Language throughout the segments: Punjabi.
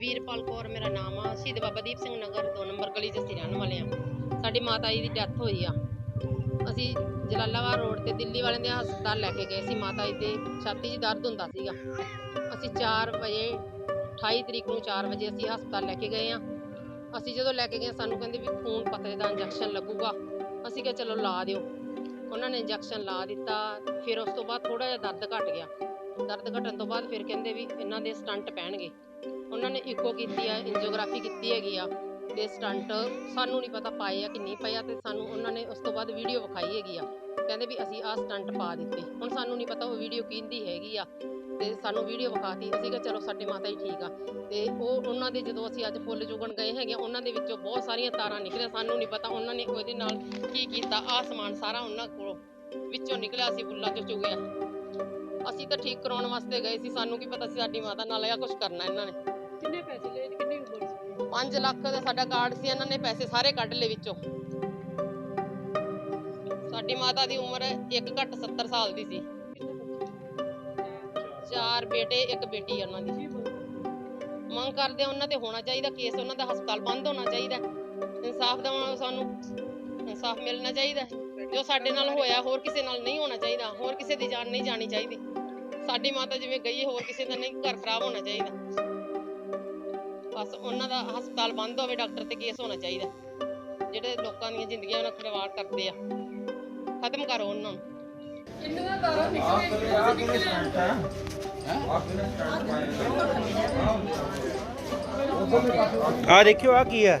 ਵੀਰਪਾਲ ਕੌਰ ਮੇਰਾ ਨਾਮ ਆ। ਸ਼ਹੀਦ ਬਾਬਾ ਦੀਪ ਸਿੰਘ ਨਗਰ 2 ਨੰਬਰ ਗਲੀ 'ਚ ਅਸੀਂ ਰਹਿਣ ਵਾਲੇ ਆ। ਸਾਡੀ ਮਾਤਾ ਜੀ ਦੀ ਡੈਥ ਹੋਈ ਆ। ਅਸੀਂ ਜਲਾਲਾਬਾਦ ਰੋਡ ਤੇ ਦਿੱਲੀ ਵਾਲਿਆਂ ਦੇ ਹਸਪਤਾਲ ਲੈ ਕੇ ਗਏ ਸੀ। ਮਾਤਾ ਜੀ ਦੇ ਛਾਤੀ 'ਚ ਦਰਦ ਹੁੰਦਾ ਸੀਗਾ। ਅਸੀਂ 4 ਵਜੇ 28 ਤਰੀਕ ਨੂੰ 4 ਵਜੇ ਅਸੀਂ ਹਸਪਤਾਲ ਲੈ ਕੇ ਗਏ ਆ। ਅਸੀਂ ਜਦੋਂ ਲੈ ਕੇ ਗਏ, ਸਾਨੂੰ ਕਹਿੰਦੇ ਵੀ ਖੂਨ ਪਤਲੇ ਦਾ ਇੰਜੈਕਸ਼ਨ ਲੱਗੂਗਾ। ਅਸੀਂ ਕਿਹਾ, ਚਲੋ ਲਾ ਦਿਓ। ਉਹਨਾਂ ਨੇ ਇੰਜੈਕਸ਼ਨ ਲਾ ਦਿੱਤਾ। ਫਿਰ ਉਸ ਤੋਂ ਬਾਅਦ ਥੋੜਾ ਜਿਹਾ ਦਰਦ ਘਟ ਗਿਆ। ਦਰਦ ਘਟਣ ਤੋਂ ਬਾਅਦ ਫਿਰ ਕਹਿੰਦੇ ਵੀ ਇਹਨਾਂ ਦੇ ਸਟੰਟ ਪੈਣਗੇ। ਉਹਨਾਂ ਨੇ ਇਕੋ ਕੀਤੀ ਆ ਇੰਜੀਓਗ੍ਰਾਫੀ ਕੀਤੀ ਹੈਗੀ ਆ ਤੇ ਸਟੰਟ ਸਾਨੂੰ ਨਹੀਂ ਪਤਾ ਪਾਏ ਆ ਕਿ ਨਹੀਂ ਪਏ ਆ ਤੇ ਸਾਨੂੰ ਉਹਨਾਂ ਨੇ ਉਸ ਤੋਂ ਬਾਅਦ ਵੀਡੀਓ ਵਿਖਾਈ ਹੈਗੀ ਆ। ਕਹਿੰਦੇ ਵੀ ਅਸੀਂ ਆਹ ਸਟੰਟ ਪਾ ਦਿੱਤੇ। ਹੁਣ ਸਾਨੂੰ ਨਹੀਂ ਪਤਾ ਉਹ ਵੀਡੀਓ ਕਿਹਦੀ ਹੈਗੀ ਆ ਤੇ ਸਾਨੂੰ ਵੀਡੀਓ ਵਿਖਾਤੀ। ਅਸੀਂ ਕਿਹਾ ਚਲੋ ਸਾਡੇ ਮਾਤਾ ਹੀ ਠੀਕ ਆ। ਤੇ ਉਹ ਉਹਨਾਂ ਦੇ ਜਦੋਂ ਅਸੀਂ ਅੱਜ ਫੁੱਲ ਚੁਗਣ ਗਏ ਹੈਗੇ ਉਹਨਾਂ ਦੇ ਵਿੱਚੋਂ ਬਹੁਤ ਸਾਰੀਆਂ ਤਾਰਾਂ ਨਿਕਲੀਆਂ। ਸਾਨੂੰ ਨਹੀਂ ਪਤਾ ਉਹਨਾਂ ਨੇ ਉਹਦੇ ਨਾਲ ਕੀ ਕੀਤਾ। ਆਹ ਸਮਾਨ ਸਾਰਾ ਉਹਨਾਂ ਕੋਲੋਂ ਵਿੱਚੋਂ ਨਿਕਲਿਆ ਸੀ ਫੁੱਲਾਂ ਚੋਂ ਚੁਗਿਆ। ਅਸੀਂ ਤਾਂ ਠੀਕ ਕਰਾਉਣ ਵਾਸਤੇ ਗਏ ਸੀ। ਸਾਨੂੰ ਕੀ ਪਤਾ ਸੀ ਸਾਡੀ ਮਾਤਾ ਨਾਲ ਇਹ ਕੁਝ ਕਰਨਾ ਇਹਨਾਂ ਨੇ। ਕਿੰਨੇ ਪੈਸੇ ਲਏ ਤੇ ਕਿੰਨੀ ਉਮਰ ਸੀ? 5 ਲੱਖ ਦਾ ਸਾਡਾ ਕਾਰਡ ਸੀ ਇਹਨਾਂ ਨੇ ਪੈਸੇ ਸਾਰੇ ਕੱਢ ਲਏ ਵਿੱਚੋਂ। ਸਾਡੀ ਮਾਤਾ ਦੀ ਉਮਰ ਇੱਕ ਘੱਟ 70 ਸਾਲ ਦੀ ਸੀ। ਚਾਰ ਬੇਟੇ ਇੱਕ ਬੇਟੀ ਆ ਉਹਨਾਂ ਦੀ। ਮੰਗ ਕਰਦੇ ਆ ਉਹਨਾਂ ਤੇ ਹੋਣਾ ਚਾਹੀਦਾ ਕੇਸ ਉਹਨਾਂ ਦਾ ਹਸਪਤਾਲ ਬੰਦ ਹੋਣਾ ਚਾਹੀਦਾ। ਇਨਸਾਫ ਦਾ ਸਾਨੂੰ ਇਨਸਾਫ ਮਿਲਣਾ ਚਾਹੀਦਾ। ਜੋ ਸਾਡੇ ਨਾਲ ਹੋਇਆ ਹੋਰ ਕਿਸੇ ਨਾਲ ਨਹੀਂ ਹੋਣਾ ਚਾਹੀਦਾ। ਹੋਰ ਕਿਸੇ ਦੀ ਜਾਨ ਨਹੀਂ ਜਾਣੀ ਚਾਹੀਦੀ। ਸਾਡੀ ਮਾਤਾ ਜਿਵੇਂ ਗਈ ਹੋਰ ਕਿਸੇ ਦਾ ਨਹੀਂ ਘਰ ਖਰਾਬ ਹੋਣਾ ਚਾਹੀਦਾ। ਬਸ ਉਹਨਾਂ ਦਾ ਹਸਪਤਾਲ ਬੰਦ ਹੋਵੇ ਡਾਕਟਰ ਤੇ ਕੇਸ ਹੋਣਾ ਚਾਹੀਦਾ। ਜਿਹੜੇ ਲੋਕਾਂ ਦੀਆਂ ਜ਼ਿੰਦਗੀਆਂ ਨਾਲ ਖਿਲਵਾੜ ਕਰਦੇ ਆ। ਖਤਮ ਕਰੋ ਉਹਨਾਂ ਨੂੰ। ਆ ਦੇਖਿਓ ਆ ਕੀ ਹੈ?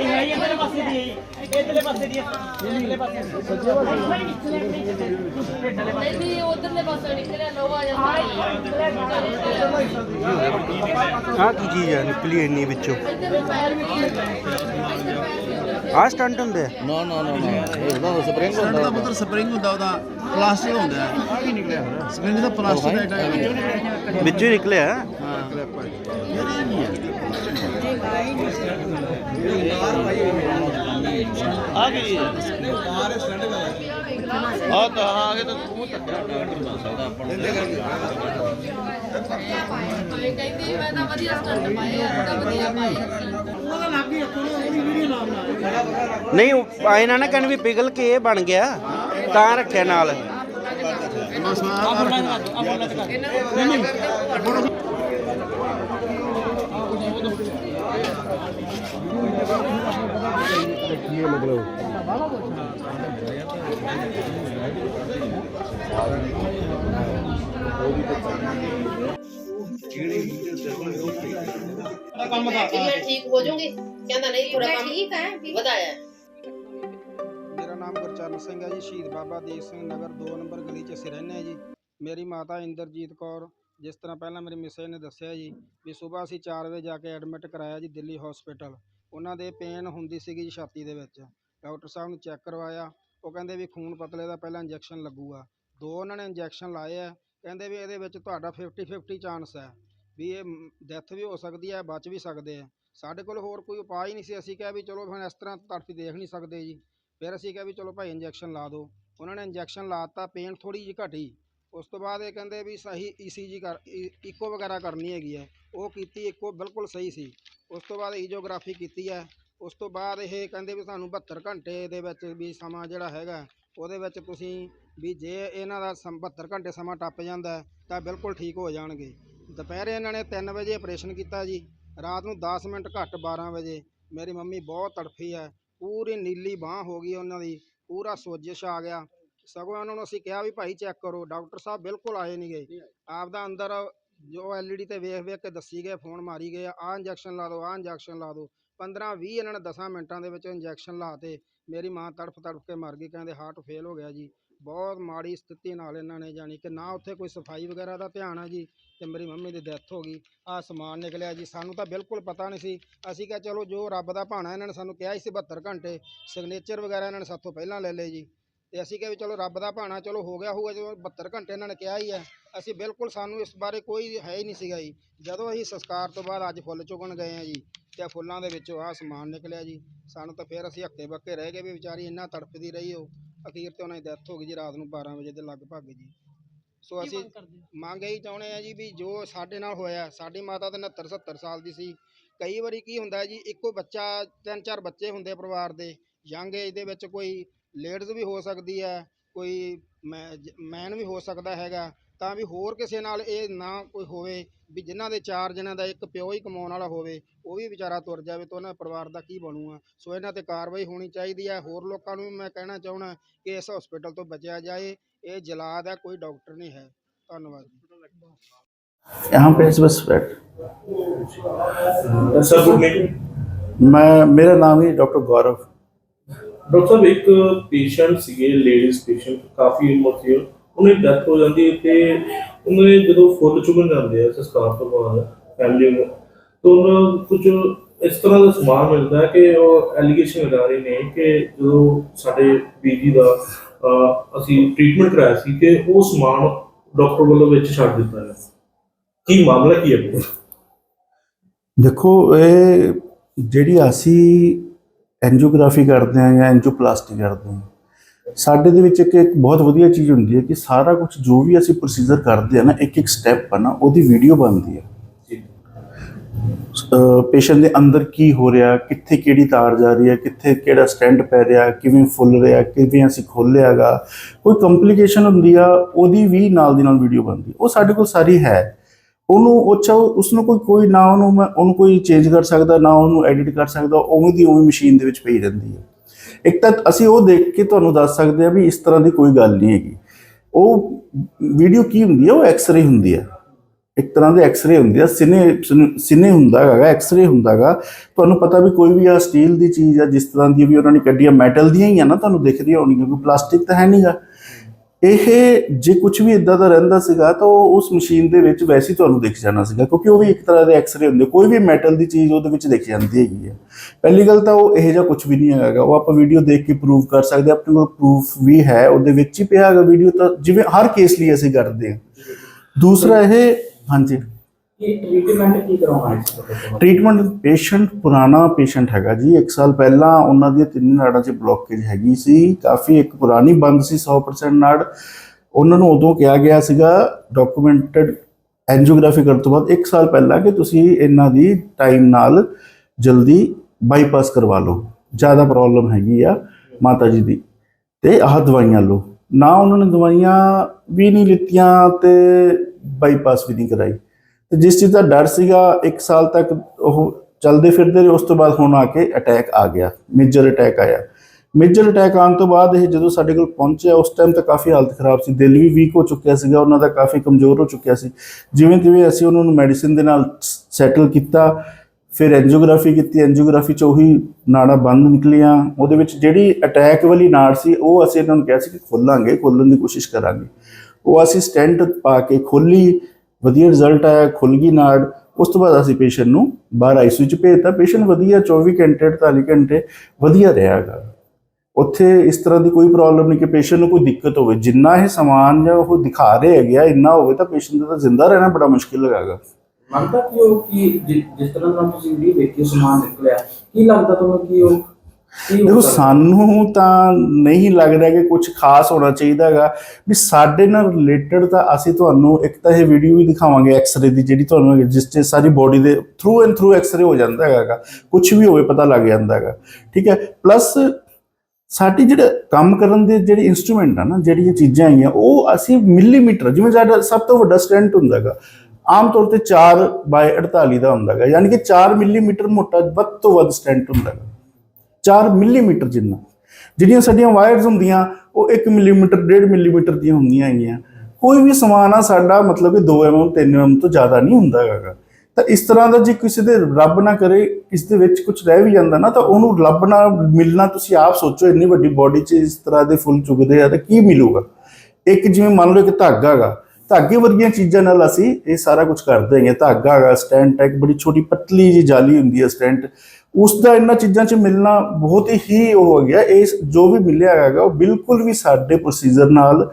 ਇਹ ਹੈ ਹੀ ਇਧਰਲੇ ਪਾਸੇ ਦੀ ਹੈ ਇਧਰਲੇ ਪਾਸੇ ਦੀ ਇਧਰਲੇ ਪਾਸੇ ਨਹੀਂ ਉਧਰਲੇ ਪਾਸੇ ਨਿਕਲਿਆ ਲੋ ਆ? ਜਾਂਦਾ ਆ ਕੀ ਚੀਜ਼ ਹੈ ਨਿਕਲੀ ਇੰਨੀ ਵਿੱਚੋਂ ਆ ਸਟੰਟ ਹੁੰਦੇ ਆ? ਨਾ ਨਾ ਨਾ ਨਾ। ਇਹ ਉਹਦਾ ਸਪਰਿੰਗ ਹੁੰਦਾ। ਦਾ ਮਤਲਬ ਸਪਰਿੰਗ ਹੁੰਦਾ ਉਹਦਾ ਪਲਾਸਟਿਕ ਹੁੰਦਾ। ਆ ਕੀ ਨਿਕਲਿਆ ਸਪਰਿੰਗ ਦਾ ਪਲਾਸਟਿਕ ਆਈਟਮ ਵਿੱਚੋਂ ਹੀ ਨਿਕਲਿਆ? ਹਾਂ। ਯਾਰ ਇਹ ਨਹੀਂ ਆ ਕੀ ਹੈ। ਆ ਤਾਂ ਆ ਕੇ ਤਾਂ ਤੂੰ ਧੱਕਾ ਡਾਕਟਰ ਬਣ ਸਕਦਾ ਆਪਾਂ ਨੂੰ। ਕਹਿੰਦੀ ਮੈਂ ਤਾਂ ਵਧੀਆ ਸਟੰਟ ਪਾਏ ਆ ਤਾਂ ਵਧੀਆ ਪਾਏ ਨਹੀਂ, ਉਹ ਆਏ ਨਾ ਨਾ ਕਹਿਣ ਵੀ ਪਿਘਲ ਕੇ ਇਹ ਬਣ ਗਿਆ, ਤਾਂ ਰੱਖਿਆ ਨਾਲ। ਬਸ ਆ ਕਿਵੇਂ ਠੀਕ ਹੋ ਜਾਓਗੇ ਕਹਿੰਦਾ ਨਹੀਂ ਥੋੜਾ ਕੰਮ ਠੀਕ ਹੈ ਵਧਾਇਆ। ਮੇਰਾ ਨਾਮ ਗੁਰਚਰਨ ਸਿੰਘ ਹੈ ਜੀ ਸ਼ਹੀਦ ਬਾਬਾ ਦੀਪ ਸਿੰਘ ਨਗਰ 2 ਨੰਬਰ ਗਲੀ 'ਚ ਅਸੀਂ ਰਹਿੰਦੇ ਹਾਂ ਜੀ। ਮੇਰੀ ਮਾਤਾ ਇੰਦਰਜੀਤ ਕੌਰ ਜਿਸ ਤਰ੍ਹਾਂ ਪਹਿਲਾਂ ਮੇਰੀ ਮਿਸੇ ਨੇ ਦੱਸਿਆ ਜੀ ਵੀ ਸਵੇਰ ਅਸੀਂ 4 ਵਜੇ ਜਾ ਕੇ ਐਡਮਿਟ ਕਰਾਇਆ ਜੀ ਦਿੱਲੀ ਹਸਪੀਟਲ ਉਹਨਾਂ ਦੇ ਪੇਨ ਹੁੰਦੀ ਸੀਗੀ ਜੀ ਛਾਤੀ ਦੇ ਵਿੱਚ। ਡਾਕਟਰ ਸਾਹਿਬ ਨੂੰ ਚੈੱਕ ਕਰਵਾਇਆ। ਉਹ ਕਹਿੰਦੇ ਵੀ ਖੂਨ ਪਤਲੇ ਦਾ ਪਹਿਲਾਂ ਇੰਜੈਕਸ਼ਨ ਲੱਗੂਗਾ। ਦੋ ਉਹਨਾਂ ਨੇ ਇੰਜੈਕਸ਼ਨ ਲਾਏ ਆ। ਕਹਿੰਦੇ ਵੀ ਇਹਦੇ ਵਿੱਚ ਤੁਹਾਡਾ 50 50 ਚਾਂਸ ਹੈ। ਵੀ ਇਹ ਡੈਥ ਵੀ ਹੋ ਸਕਦੀ ਹੈ, ਬਚ ਵੀ ਸਕਦੇ ਹੈ। ਸਾਡੇ ਕੋਲ ਹੋਰ ਕੋਈ ਉਪਾਅ ਹੀ ਨਹੀਂ ਸੀ। ਅਸੀਂ ਕਿਹਾ ਵੀ ਚਲੋ ਹੁਣ ਇਸ ਤਰ੍ਹਾਂ ਤੜਫੀ ਦੇਖ ਨਹੀਂ ਸਕਦੇ ਜੀ। ਫਿਰ ਅਸੀਂ ਕਿਹਾ ਵੀ ਚਲੋ ਭਾਈ ਇੰਜੈਕਸ਼ਨ ਲਾ ਦਿਓ। ਉਹਨਾਂ ਨੇ ਇੰਜੈਕਸ਼ਨ ਲਾਤਾ ਪੇਨ ਥੋੜੀ ਜਿਹੀ ਘਟੀ। ਉਸ ਤੋਂ ਬਾਅਦ ਇਹ ਕਹਿੰਦੇ ਵੀ ਸਹੀ ਈਸੀਜੀ ਕਰ e, ਇਕੋ ਵਗੈਰਾ ਕਰਨੀ ਹੈਗੀ ਹੈ। ਉਹ ਕੀਤੀ ਇਕੋ ਬਿਲਕੁਲ ਸਹੀ ਸੀ। ਉਸ ਤੋਂ ਬਾਅਦ ਈਜੋਗ੍ਰਾਫੀ ਕੀਤੀ ਹੈ। ਉਸ ਤੋਂ ਬਾਅਦ ਇਹ ਕਹਿੰਦੇ ਵੀ ਸਾਨੂੰ 72 ਘੰਟੇ ਦੇ ਵਿੱਚ ਵੀ ਸਮਾਂ ਜਿਹੜਾ ਹੈਗਾ, ਉਹਦੇ ਵਿੱਚ ਤੁਸੀਂ ਵੀ ਜੇ ਇਹਨਾਂ ਦਾ ਸਮ- 72 ਘੰਟੇ ਸਮਾਂ ਟੱਪ ਜਾਂਦਾ ਤਾਂ ਬਿਲਕੁਲ ਠੀਕ ਹੋ ਜਾਣਗੇ। ਦੁਪਹਿਰੇ ਇਹਨਾਂ ਨੇ 3 ਵਜੇ ਆਪਰੇਸ਼ਨ ਕੀਤਾ ਜੀ। ਰਾਤ ਨੂੰ 10 ਮਿੰਟ ਘੱਟ 12 ਵਜੇ। ਮੇਰੀ ਮੰਮੀ ਬਹੁਤ ਤੜਫੀ ਹੈ। ਪੂਰੀ ਨੀਲੀ ਬਾਹ ਹੋ ਗਈ ਉਹਨਾਂ ਦੀ। ਪੂਰਾ ਸੋਜਿਸ਼ ਆ ਗਿਆ। ਸਗੋਂ ਉਹਨਾਂ ਨੂੰ ਅਸੀਂ ਕਿਹਾ ਵੀ ਭਾਈ ਚੈੱਕ ਕਰੋ। ਡਾਕਟਰ ਸਾਹਿਬ ਬਿਲਕੁਲ ਆਏ ਨਹੀਂ ਗਏ ਆਪਦਾ ਅੰਦਰ ਜੋ ਐਲਈਡੀ ਤੇ ਵੇਖ ਵੇਖ ਕੇ ਦੱਸੀ ਗਏ, ਫੋਨ ਮਾਰੀ ਗਏ ਆਹ ਇੰਜੈਕਸ਼ਨ ਲਾ ਦਿਓ ਆਹ ਇੰਜੈਕਸ਼ਨ ਲਾ ਦਿਓ 15 20 ਇਹਨਾਂ ਨੇ 10 ਮਿੰਟਾਂ ਦੇ ਵਿੱਚ ਇੰਜੈਕਸ਼ਨ ਲਾਤੇ। ਮੇਰੀ ਮਾਂ ਤੜਫ ਤੜਫ ਕੇ ਮਰ ਗਈ। ਕਹਿੰਦੇ ਹਾਰਟ ਫੇਲ ਹੋ ਗਿਆ ਜੀ। ਬਹੁਤ ਮਾੜੀ ਸਥਿਤੀ ਨਾਲ ਇਹਨਾਂ ਨੇ ਜਾਣੀ ਕਿ ਨਾ ਉੱਥੇ ਕੋਈ ਸਫ਼ਾਈ ਵਗੈਰਾ ਦਾ ਧਿਆਨ ਆ ਜੀ ਤੇ ਮੇਰੀ ਮੰਮੀ ਦੀ ਡੈਥ ਹੋ ਗਈ। ਆ ਸਮਾਨ ਨਿਕਲਿਆ ਜੀ। ਸਾਨੂੰ ਤਾਂ ਬਿਲਕੁਲ ਪਤਾ ਨਹੀਂ ਸੀ। ਅਸੀਂ ਕਿਹਾ, ਚਲੋ, ਜੋ ਰੱਬ ਦਾ ਭਾਣਾ ਇਹਨਾਂ ਨੇ ਸਾਨੂੰ ਕਿਹਾ ਸੀ 72 ਘੰਟੇ। ਸਿਗਨੇਚਰ ਵਗੈਰਾ ਇਹਨਾਂ ਨੇ ਸਾਥੋਂ ਪਹਿਲਾਂ ਲੈ ਲਏ ਜੀ। ਤੇ ਅਸੀਂ ਕਿਹਾ ਵੀ, ਚਲੋ, ਰੱਬ ਦਾ ਭਾਣਾ, ਚਲੋ, ਹੋ ਗਿਆ, ਹੋਊਗਾ ਜਦੋਂ 72 ਘੰਟੇ ਇਹਨਾਂ ਨੇ ਕਿਹਾ ਹੀ ਹੈ ਅਸੀਂ ਬਿਲਕੁਲ ਸਾਨੂੰ ਇਸ ਬਾਰੇ ਕੋਈ ਹੈ ਹੀ ਨਹੀਂ ਸੀਗਾ ਜੀ। ਜਦੋਂ ਅਸੀਂ ਸੰਸਕਾਰ ਤੋਂ ਬਾਅਦ ਅੱਜ ਫੁੱਲ ਚੁਗਣ ਗਏ ਆ ਜੀ ਤੇ ਫੁੱਲਾਂ ਦੇ ਵਿੱਚੋਂ ਆਹ ਸਮਾਨ ਨਿਕਲਿਆ ਜੀ। ਸਾਨੂੰ ਤਾਂ ਫਿਰ ਅਸੀਂ ਹੱਕੇ ਬੱਕੇ ਰਹਿ ਗਏ ਵੀ ਵਿਚਾਰੀ ਇੰਨਾ ਤੜਫਦੀ ਰਹੀ ਉਹ। ਅਖੀਰ ਤੇ ਉਹਨਾਂ ਦੀ ਡੈਥ ਹੋ ਗਈ ਜੀ ਰਾਤ ਨੂੰ 12 ਵਜੇ ਦੇ ਲਗਭਗ ਜੀ। ਸੋ ਅਸੀਂ ਮੰਗ ਇਹੀ ਚਾਹੁੰਦੇ ਆ ਜੀ ਵੀ ਜੋ ਸਾਡੇ ਨਾਲ ਹੋਇਆ ਸਾਡੀ ਮਾਤਾ ਤਾਂ 69 70 ਸਾਲ ਦੀ ਸੀ। ਕਈ ਵਾਰੀ ਕੀ ਹੁੰਦਾ ਜੀ ਇੱਕੋ ਬੱਚਾ ਤਿੰਨ ਚਾਰ ਬੱਚੇ ਹੁੰਦੇ ਪਰਿਵਾਰ ਦੇ ਯੰਗ ਏਜ ਦੇ ਵਿੱਚ ਕੋਈ ਲੇਡੀਜ਼ ਵੀ ਹੋ ਸਕਦੀ ਹੈ ਕੋਈ ਮੈਨ ਵੀ ਹੋ ਸਕਦਾ ਹੈਗਾ। ਤਾਂ ਵੀ ਹੋਰ ਕਿਸੇ ਨਾਲ ਇਹ ਨਾ ਕੋਈ ਹੋਵੇ ਵੀ ਜਿਨ੍ਹਾਂ ਦੇ ਚਾਰ ਜਣਿਆਂ ਦਾ ਇੱਕ ਪਿਓ ਹੀ ਕਮਾਉਣ ਵਾਲਾ ਹੋਵੇ ਉਹ ਵੀ ਵਿਚਾਰਾ ਤੁਰ ਜਾਵੇ ਤਾਂ ਉਹਨਾਂ ਪਰਿਵਾਰ ਦਾ ਕੀ ਬਣੂਗਾ। ਸੋ ਇਹਨਾਂ ਤੇ ਕਾਰਵਾਈ ਹੋਣੀ ਚਾਹੀਦੀ ਹੈ। ਹੋਰ ਲੋਕਾਂ ਨੂੰ ਮੈਂ ਕਹਿਣਾ ਚਾਹੁੰਦਾ ਕਿ ਇਸ ਹਸਪੀਟਲ ਤੋਂ ਬਚਿਆ ਜਾਏ। ਇਹ ਜਲਾਦ ਹੈ ਕੋਈ ਡਾਕਟਰ ਨਹੀਂ ਹੈ। ਧੰਨਵਾਦ यहाँ पे बस बैठ सर गुड ਮੈਂ ਮੇਰਾ ਨਾਮ ਹੀ ਡਾਕਟਰ ਗੌਰਵ ਡਾਕਟਰ ਇੱਕ ਪੇਸ਼ੈਂਟ ਸੀਗੇ ਲੇਡੀਜ਼ ਪੇਸ਼ੈਂਟ ਕਾਫੀ ਉਮਰ ਉਹਨੇ ਡੈਥ ਹੋ ਜਾਂਦੀ ਹੈ ਤੇ ਉਹਨੇ ਜਦੋਂ ਫੁੱਲ ਚੁਗਣ ਜਾਂਦੇ ਆ ਸੰਸਕਾਰ ਤੋਂ ਬਾਅਦ ਫੈਮਿਲੀ ਨੂੰ, ਤਾਂ ਉਹਨਾਂ ਕੁਝ ਇਸ ਤਰ੍ਹਾਂ ਦਾ ਸਮਾਨ ਮਿਲਦਾ ਹੈ ਕਿ ਉਹ ਐਲੀਗੇਸ਼ਨ ਲਗਾ ਰਹੇ ਨੇ ਕਿ ਜਦੋਂ ਸਾਡੇ ਬੀਜੀ ਦਾ ਅਸੀਂ ਟ੍ਰੀਟਮੈਂਟ ਕਰਾਇਆ ਸੀ ਕਿ ਉਹ ਸਮਾਨ ਡਾਕਟਰ ਵੱਲੋਂ ਵਿੱਚ ਛੱਡ ਦਿੱਤਾ ਹੈ ਕੀ ਮਾਮਲਾ ਕੀ ਹੈ ਦੇਖੋ, ਇਹ ਜਿਹੜੀ ਅਸੀਂ ਐਂਜੀਓਗ੍ਰਾਫੀ ਕਰਦੇ ਹਾਂ ਜਾਂ ਐਂਜੀਓਪਲਾਸਟੀ ਕਰਦੇ ਹਾਂ ਸਾਡੇ ਦੇ ਵਿੱਚ ਇੱਕ ਇੱਕ ਬਹੁਤ ਵਧੀਆ ਚੀਜ਼ ਹੁੰਦੀ ਹੈ ਕਿ ਸਾਰਾ ਕੁਝ ਜੋ ਵੀ ਅਸੀਂ ਪ੍ਰੋਸੀਜਰ ਕਰਦੇ ਆ ਨਾ ਇੱਕ ਇੱਕ ਸਟੈਪ ਆ ਨਾ ਉਹਦੀ ਵੀਡੀਓ ਬਣਦੀ ਹੈ। ਪੇਸ਼ੈਂਟ ਦੇ ਅੰਦਰ ਕੀ ਹੋ ਰਿਹਾ ਕਿੱਥੇ ਕਿਹੜੀ ਤਾਰ ਜਾ ਰਹੀ ਹੈ ਕਿੱਥੇ ਕਿਹੜਾ ਸਟੈਂਡ ਪੈ ਰਿਹਾ ਕਿਵੇਂ ਫੁੱਲ ਰਿਹਾ ਕਿਵੇਂ ਅਸੀਂ ਖੋਲਿਆਗਾ ਕੋਈ ਕੰਪਲਿਕੇਸ਼ਨ ਹੁੰਦੀ ਆ ਉਹਦੀ ਵੀ ਨਾਲ ਦੀ ਨਾਲ ਵੀਡੀਓ ਬਣਦੀ ਉਹ ਸਾਡੇ ਕੋਲ ਸਾਰੀ ਹੈ। ਉਹਨੂੰ ਉਹ ਉਸ ਨੂੰ ਕੋਈ ਕੋਈ ਨਾ ਉਹਨੂੰ ਮੈਂ ਉਹਨੂੰ ਕੋਈ ਚੇਂਜ ਕਰ ਸਕਦਾ ਨਾ ਉਹਨੂੰ ਐਡਿਟ ਕਰ ਸਕਦਾ ਉਵੇਂ ਦੀ ਉਵੇਂ ਮਸ਼ੀਨ ਦੇ ਵਿੱਚ ਪਈ ਰਹਿੰਦੀ ਹੈ। ਇੱਕ ਤਾਂ ਅਸੀਂ ਉਹ ਦੇਖ ਕੇ ਤੁਹਾਨੂੰ ਦੱਸ ਸਕਦੇ ਆ ਵੀ ਇਸ ਤਰ੍ਹਾਂ ਦੀ ਕੋਈ ਗੱਲ ਨਹੀਂ ਹੈਗੀ। ਉਹ ਵੀਡੀਓ ਕੀ ਹੁੰਦੀ ਹੈ? ਉਹ ਐਕਸ-ਰੇ ਹੁੰਦੀ ਹੈ। ਇੱਕ ਤਰ੍ਹਾਂ ਦੇ ਐਕਸ-ਰੇ ਹੁੰਦੀ ਆ ਸਿਨੇ ਸਿਨੇ ਹੁੰਦਾ ਹੈਗਾ ਐਕਸ-ਰੇ ਹੁੰਦਾ ਹੈਗਾ। ਤੁਹਾਨੂੰ ਪਤਾ ਵੀ ਕੋਈ ਵੀ ਆ ਸਟੀਲ ਦੀ ਚੀਜ਼ ਆ, ਜਿਸ ਤਰ੍ਹਾਂ ਦੀ ਵੀ ਉਹਨਾਂ ਨੇ ਕੱਢੀ ਆ ਮੈਟਲ ਦੀਆਂ ਹੀ ਆ ਨਾ, ਤੁਹਾਨੂੰ ਦਿਖ ਰਹੀਆਂ ਹੋਣਗੀਆਂ ਕਿਉਂਕਿ ਪਲਾਸਟਿਕ ਤਾਂ ਹੈ ਨਹੀਂਗਾ ਇਹ ਜੇ ਕੁਝ ਵੀ ਇਦਾਂ ਦਾ ਰਹਿੰਦਾ ਸੀਗਾ, ਤਾਂ ਉਹ ਉਸ ਮਸ਼ੀਨ ਦੇ ਵਿੱਚ ਵੈਸੇ ਹੀ ਤੁਹਾਨੂੰ ਦਿਖ ਜਾਣਾ ਸੀਗਾ, ਕਿਉਂਕਿ ਉਹ ਵੀ ਇੱਕ ਤਰ੍ਹਾਂ ਦੇ ਐਕਸ-ਰੇ ਹੁੰਦੇ, ਕੋਈ ਵੀ ਮੈਟਲ ਦੀ ਚੀਜ਼ ਉਹਦੇ ਵਿੱਚ ਦਿਖ ਜਾਂਦੀ ਹੈਗੀ ਹੈ ਪਹਿਲੀ ਗੱਲ ਤਾਂ ਉਹ ਇਹੋ ਜਿਹਾ ਕੁਝ ਵੀ ਨਹੀਂ ਹੈਗਾ, ਉਹ ਆਪਾਂ ਵੀਡੀਓ ਦੇਖ ਕੇ ਪ੍ਰੂਵ ਕਰ ਸਕਦੇ ਆਪਣੇ ਕੋਲ ਪ੍ਰੂਫ ਵੀ ਹੈ, ਉਹਦੇ ਵਿੱਚ ਹੀ ਪਿਆ ਹੈਗਾ ਵੀਡੀਓ ਤਾਂ, ਜਿਵੇਂ ਹਰ ਕੇਸ ਲਈ ਅਸੀਂ ਕਰਦੇ ਹਾਂ। ਦੂਸਰਾ ਇਹ, ਹਾਂਜੀ। ਕੀ ਟ੍ਰੀਟਮੈਂਟ ਕੀ ਕਰਵਾਉਣਾ ਹੈ ਇਸ ਟ੍ਰੀਟਮੈਂਟ ਪੇਸ਼ੈਂਟ ਪੁਰਾਣਾ ਪੇਸ਼ੈਂਟ ਹੈਗਾ ਜੀ। 1 ਸਾਲ ਪਹਿਲਾਂ ਉਹਨਾਂ ਦੀਆਂ ਤਿੰਨ ਨਾੜਾਂ 'ਚ ਬਲੋਕੇਜ ਹੈਗੀ ਸੀ। ਕਾਫੀ ਇੱਕ ਪੁਰਾਣੀ ਬੰਦ ਸੀ 100% ਨਾੜ। ਉਹਨਾਂ ਨੂੰ ਉਦੋਂ ਕਿਹਾ ਗਿਆ ਸੀਗਾ ਡਾਕੂਮੈਂਟਡ ਐਂਜੀਓਗ੍ਰਾਫੀ ਕਰਨ ਤੋਂ ਬਾਅਦ 1 ਸਾਲ ਪਹਿਲਾਂ ਕਿ ਤੁਸੀਂ ਇਹਨਾਂ ਦੀ ਟਾਈਮ ਨਾਲ ਜਲਦੀ ਬਾਈਪਾਸ ਕਰਵਾ ਲਓ। ਜ਼ਿਆਦਾ ਪ੍ਰੋਬਲਮ ਹੈਗੀ ਆ ਮਾਤਾ ਜੀ ਦੀ। ਤੇ ਆਹ ਦਵਾਈਆਂ ਲਓ। ਨਾ ਉਹਨਾਂ ਨੇ ਦਵਾਈਆਂ ਵੀ ਨਹੀਂ ਲਿੱਤੀਆਂ ਤੇ ਬਾਈਪਾਸ ਵੀ ਨਹੀਂ ਕਰਾਈ। ਤੇ ਜਿਸ ਚੀਜ਼ ਦਾ ਡਰ ਸੀਗਾ 1 ਸਾਲ ਤੱਕ ਉਹ ਚੱਲਦੇ ਫਿਰਦੇ ਰਹੇ, ਉਸ ਤੋਂ ਬਾਅਦ ਹੁਣ ਆ ਕੇ ਅਟੈਕ ਆ ਗਿਆ ਮੇਜਰ ਅਟੈਕ ਆਇਆ। ਮੇਜਰ ਅਟੈਕ ਆਉਣ ਤੋਂ ਬਾਅਦ ਇਹ ਜਦੋਂ ਸਾਡੇ ਕੋਲ ਪਹੁੰਚਿਆ, ਉਸ ਟਾਈਮ ਤਾਂ ਕਾਫੀ ਹਾਲਤ ਖਰਾਬ ਸੀ। ਦਿਲ ਵੀ ਵੀਕ ਹੋ ਚੁੱਕਿਆ ਸੀਗਾ, ਉਹਨਾਂ ਦਾ ਕਾਫੀ ਕਮਜ਼ੋਰ ਹੋ ਚੁੱਕਿਆ ਸੀ। ਜਿਵੇਂ ਤਿਵੇਂ ਅਸੀਂ ਉਹਨਾਂ ਨੂੰ ਮੈਡੀਸਿਨ ਦੇ ਨਾਲ ਸੈਟਲ ਕੀਤਾ, ਫਿਰ ਐਂਜੀਓਗ੍ਰਾਫੀ ਕੀਤੀ ਐਂਜੀਓਗ੍ਰਾਫੀ ਚ ਉਹੀ ਨਾੜਾਂ ਬੰਦ ਨਿਕਲੀਆਂ। ਉਹਦੇ ਵਿੱਚ ਜਿਹੜੀ ਅਟੈਕ ਵਾਲੀ ਨਾੜ ਸੀ, ਉਹ ਅਸੀਂ ਇਹਨਾਂ ਨੂੰ ਕਿਹਾ ਸੀ ਕਿ ਖੋਲਾਂਗੇ, ਖੋਲਣ ਦੀ ਕੋਸ਼ਿਸ਼ ਕਰਾਂਗੇ। ਉਹ ਅਸੀਂ ਸਟੈਂਟ ਪਾ ਕੇ ਖੋਲੀ ਵਧੀਆ ਰਿਜ਼ਲਟ ਆਇਆ ਖੁੱਲ ਗਈ ਨਾੜ। ਉਸ ਤੋਂ ਬਾਅਦ ਅਸੀਂ ਪੇਸ਼ੈਂਟ ਨੂੰ ਬਾਹਰ ਆਈਸੀਯੂ ਚ ਭੇਜਤਾ। ਪੇਸ਼ੈਂਟ ਵਧੀਆ 24 ਘੰਟੇ 48 ਘੰਟੇ ਵਧੀਆ ਰਿਹਾਗਾ ਉੱਥੇ ਇਸ ਤਰ੍ਹਾਂ ਦੀ ਕੋਈ ਪ੍ਰੋਬਲਮ ਨਹੀਂ ਕਿ ਪੇਸ਼ੈਂਟ ਨੂੰ ਕੋਈ ਦਿੱਕਤ ਹੋਵੇ। ਜਿੰਨਾ ਇਹ ਸਮਾਨ ਜਾਂ ਉਹ ਦਿਖਾ ਰਹੇ ਹੈਗੇ ਆ, ਇੰਨਾ ਹੋਵੇ ਤਾਂ ਪੇਸ਼ੈਂਟ ਦਾ ਜ਼ਿੰਦਾ ਰਹਿਣਾ ਬੜਾ ਮੁਸ਼ਕਿਲ ਹੈਗਾ ਮੰਨਦਾ ਕਿ ਉਹ ਕਿ ਜਿਸ ਤਰ੍ਹਾਂ ਦਾ ਤੁਸੀਂ ਵੀਡੀਓ ਦੇਖੀ, ਸਮਾਨ ਨਿਕਲਿਆ, ਕੀ ਲੱਗਦਾ ਤੁਹਾਨੂੰ ਕਿ ਉਹ ਦੇਖੋ? ਸਾਨੂੰ ਤਾਂ ਨਹੀਂ ਲੱਗਦਾ ਕਿ ਕੁਝ ਖਾਸ ਹੋਣਾ ਚਾਹੀਦਾ ਹੈਗਾ। ਵੀ ਸਾਡੇ ਨਾਲ ਰਿਲੇਟਡ ਤਾਂ ਅਸੀਂ ਤੁਹਾਨੂੰ ਇੱਕ ਤਾਂ ਇਹ ਵੀਡੀਓ ਵੀ ਦਿਖਾਵਾਂਗੇ ਐਕਸ-ਰੇ ਦੀ ਜਿਹੜੀ ਤੁਹਾਨੂੰ ਜਿਸ 'ਚ ਸਾਰੀ ਬੋਡੀ ਦੇ ਥਰੂ ਐਂਡ ਥਰੂ ਐਕਸ-ਰੇ ਹੋ ਜਾਂਦਾ ਹੈਗਾ ਕੁਝ ਵੀ ਹੋਵੇ ਪਤਾ ਲੱਗ ਜਾਂਦਾ ਹੈਗਾ। ਠੀਕ ਹੈ? ਪਲੱਸ ਸਾਡੀ ਜਿਹੜਾ ਕੰਮ ਕਰਨ ਦੇ ਜਿਹੜੇ ਇਨਸਟਰੂਮੈਂਟ ਆ ਨਾ ਜਿਹੜੀਆਂ ਚੀਜ਼ਾਂ ਆਈਆਂ ਉਹ ਅਸੀਂ ਮਿਲੀਮੀਟਰ ਜਿਵੇਂ ਸਾਡਾ ਸਭ ਤੋਂ ਵੱਡਾ ਸਟੈਂਟ ਹੁੰਦਾ ਹੈਗਾ। ਆਮ ਤੌਰ ਤੇ 4 ਬਾਈ 48 ਦਾ ਹੁੰਦਾ ਹੈਗਾ। ਯਾਨੀ ਕਿ 4 ਮਿਲੀਮੀਟਰ ਮੋਟਾ ਵੱਧ ਤੋਂ ਵੱਧ ਸਟੈਂਟ ਹੁੰਦਾ ਹੈਗਾ। 4 ਮਿਲੀਮੀਟਰ ਜਿੰਨਾ। ਜਿਹੜੀਆਂ ਸਾਡੀਆਂ ਵਾਇਰਸ ਹੁੰਦੀਆਂ, ਉਹ 1 ਮਿਲੀਮੀਟਰ 1.5 ਮਿਲੀਮੀਟਰ ਦੀਆਂ ਹੁੰਦੀਆਂ ਹੈਗੀਆਂ। ਕੋਈ ਵੀ ਸਮਾਨ ਆ, ਸਾਡਾ ਮਤਲਬ ਕਿ 2 mm 3 mm ਤੋਂ ਜ਼ਿਆਦਾ ਨਹੀਂ ਹੁੰਦਾ ਹੈਗਾ। ਤਾਂ ਇਸ ਤਰ੍ਹਾਂ ਦਾ ਜੇ ਕਿਸੇ ਦੇ ਰੱਬ ਨਾ ਕਰੇ ਇਸ ਦੇ ਵਿੱਚ ਕੁਝ ਰਹਿ ਵੀ ਜਾਂਦਾ ਨਾ, ਤਾਂ ਉਹਨੂੰ ਰੱਬ ਨਾਲ ਮਿਲਣਾ ਤੁਸੀਂ ਆਪ ਸੋਚੋ, ਇੰਨੀ ਵੱਡੀ ਬੋਡੀ 'ਚ ਇਸ ਤਰ੍ਹਾਂ ਦੇ ਫੁੱਲ ਚੁਗਦੇ ਆ, ਤਾਂ ਕੀ ਮਿਲੂਗਾ? ਇੱਕ ਜਿਵੇਂ ਮੰਨ ਲਓ ਕਿ ਧਾਗਾ ਹੈਗਾ, ਧਾਗੇ ਵਰਗੀਆਂ ਚੀਜ਼ਾਂ ਨਾਲ ਅਸੀਂ ਇਹ ਸਾਰਾ ਕੁਝ ਕਰਦੇ ਹੈਗੇ ਧਾਗਾ ਹੈਗਾ ਸਟੈਂਟ ਹੈ ਇੱਕ ਬੜੀ ਛੋਟੀ ਪਤਲੀ ਜੀ ਜਾਲੀ ਹੁੰਦੀ ਹੈ ਸਟੈਂਟ ਉਸ ਦਾ ਇਹਨਾਂ ਚੀਜ਼ਾਂ 'ਚ ਮਿਲਣਾ ਬਹੁਤ ਹੀ ਉਹ ਹੋ ਗਿਆ। ਇਸ ਜੋ ਵੀ ਮਿਲਿਆ ਹੈਗਾ ਉਹ ਬਿਲਕੁਲ ਵੀ ਸਾਡੇ ਪ੍ਰੋਸੀਜਰ ਨਾਲ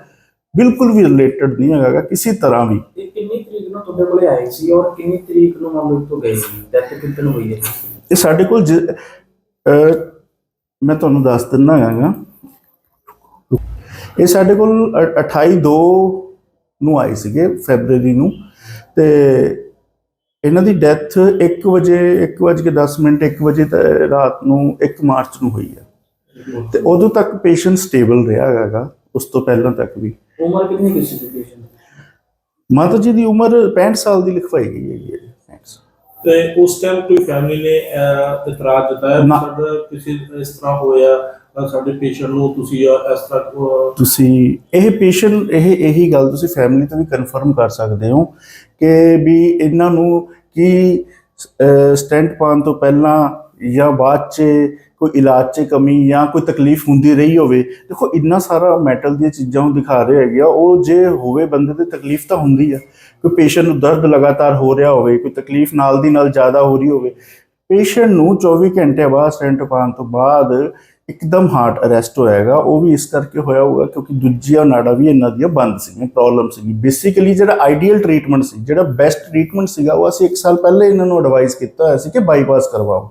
ਬਿਲਕੁਲ ਵੀ ਰਿਲੇਟਡ ਨਹੀਂ ਹੈਗਾ ਕਿਸੇ ਤਰ੍ਹਾਂ ਵੀ। ਇਹ ਕਿੰਨੀ ਤਰੀਕ ਨੂੰ ਤੁਹਾਡੇ ਕੋਲੇ ਆਏ ਸੀ ਔਰ ਕਿੰਨੀ ਤਰੀਕ ਨੂੰ ਮੰਨ ਲਓ ਇੱਥੋਂ ਗਏ ਸੀ? ਡੈਥ ਕਿੰਨ ਹੋਈ ਹੈ? ਇਹ ਸਾਡੇ ਕੋਲ ਮੈਂ ਤੁਹਾਨੂੰ ਦੱਸ ਦਿੰਦਾ ਹੈਗਾ। ਇਹ ਸਾਡੇ ਕੋਲ ਅ- 28 2 ਨੂੰ ਆਏ ਸੀਗੇ ਫੈਬਰੂਅਰੀ ਨੂੰ। ਤੇ ਇਹਨਾਂ ਦੀ ਡੈਥ 1 ਵਜੇ 1 ਵਜੇ ਕੇ 10 ਮਿੰਟ 1 ਵਜੇ ਤੇ ਰਾਤ ਨੂੰ 1 ਮਾਰਚ ਨੂੰ ਹੋਈ ਹੈ ਤੇ ਉਦੋਂ ਤੱਕ ਪੇਸ਼ੈਂਟ ਸਟੇਬਲ ਰਿਹਾ ਹੈਗਾ ਉਸ ਤੋਂ ਪਹਿਲਾਂ ਤੱਕ ਵੀ। ਉਮਰ ਕਿੰਨੀ ਕੁ ਸੀ ਪੇਸ਼ੈਂਟ ਮਾਤਾ ਜੀ ਦੀ ਉਮਰ 65 ਸਾਲ ਦੀ ਲਿਖਵਾਈ ਗਈ ਹੈਗੀ ਹੈ 65 ਸਾਲ। ਤੇ ਉਸ ਟਾਈਮ ਕੋਈ ਫੈਮਿਲੀ ਨੇ ਇਤਰਾਜ਼ ਜਤਾਇਆ। ਸਾਡਾ ਕਿਸੇ ਇਸ ਤਰ੍ਹਾਂ ਹੋਇਆ? ਸਾਡੇ ਪੇਸ਼ੈਂਟ ਨੂੰ ਤੁਸੀਂ ਇਸ ਤਰ੍ਹਾਂ ਤੁਸੀਂ ਇਹ ਪੇਸ਼ੈਂਟ ਇਹ, ਇਹੀ ਗੱਲ ਤੁਸੀਂ ਫੈਮਿਲੀ ਤੋਂ ਵੀ ਕਨਫਰਮ ਕਰ ਸਕਦੇ ਹੋ ਕਿ ਵੀ ਇਹਨਾਂ ਨੂੰ ਕੀ ਸਟੈਂਟ ਪਾਉਣ ਤੋਂ ਪਹਿਲਾਂ ਜਾਂ ਬਾਅਦ 'ਚ ਕੋਈ ਇਲਾਜ 'ਚ ਕਮੀ ਜਾਂ ਕੋਈ ਤਕਲੀਫ ਹੁੰਦੀ ਰਹੀ ਹੋਵੇ, ਦੇਖੋ ਇੰਨਾ ਸਾਰਾ ਮੈਟਲ ਦੀਆਂ ਚੀਜ਼ਾਂ ਉਹ ਦਿਖਾ ਰਹੇ ਹੈਗੇ ਆ, ਉਹ ਜੇ ਹੋਵੇ ਬੰਦੇ ਤੇ ਤਕਲੀਫ ਤਾਂ ਹੁੰਦੀ ਆ। ਕੋਈ ਪੇਸ਼ੈਂਟ ਨੂੰ ਦਰਦ ਲਗਾਤਾਰ ਹੋ ਰਿਹਾ ਹੋਵੇ, ਕੋਈ ਤਕਲੀਫ ਨਾਲ ਦੀ ਨਾਲ ਜ਼ਿਆਦਾ ਹੋ ਰਹੀ ਹੋਵੇ ਪੇਸ਼ੈਂਟ ਨੂੰ 24 ਘੰਟੇ ਬਾਅਦ ਸਟੈਂਟ ਪਾਉਣ ਤੋਂ ਬਾਅਦ ਇੱਕਦਮ ਹਾਰਟ ਅਰੈਸਟ ਹੋਇਆਗਾ ਉਹ ਵੀ ਇਸ ਕਰਕੇ ਹੋਇਆ ਹੋਊਗਾ ਕਿਉਂਕਿ ਦੂਜੀਆਂ ਨਾੜਾਂ ਵੀ ਇਹਨਾਂ ਦੀਆਂ ਬੰਦ ਸੀਗੀਆਂ ਪ੍ਰੋਬਲਮ ਸੀਗੀ। ਬੇਸਿਕਲੀ ਜਿਹੜਾ ਆਈਡੀਅਲ ਟ੍ਰੀਟਮੈਂਟ ਸੀ, ਜਿਹੜਾ ਬੈਸਟ ਟ੍ਰੀਟਮੈਂਟ ਸੀਗਾ, ਉਹ ਅਸੀਂ 1 ਸਾਲ ਪਹਿਲੇ ਇਹਨਾਂ ਨੂੰ ਐਡਵਾਈਸ ਕੀਤਾ ਹੋਇਆ ਸੀ ਕਿ ਬਾਈਪਾਸ ਕਰਵਾਓ।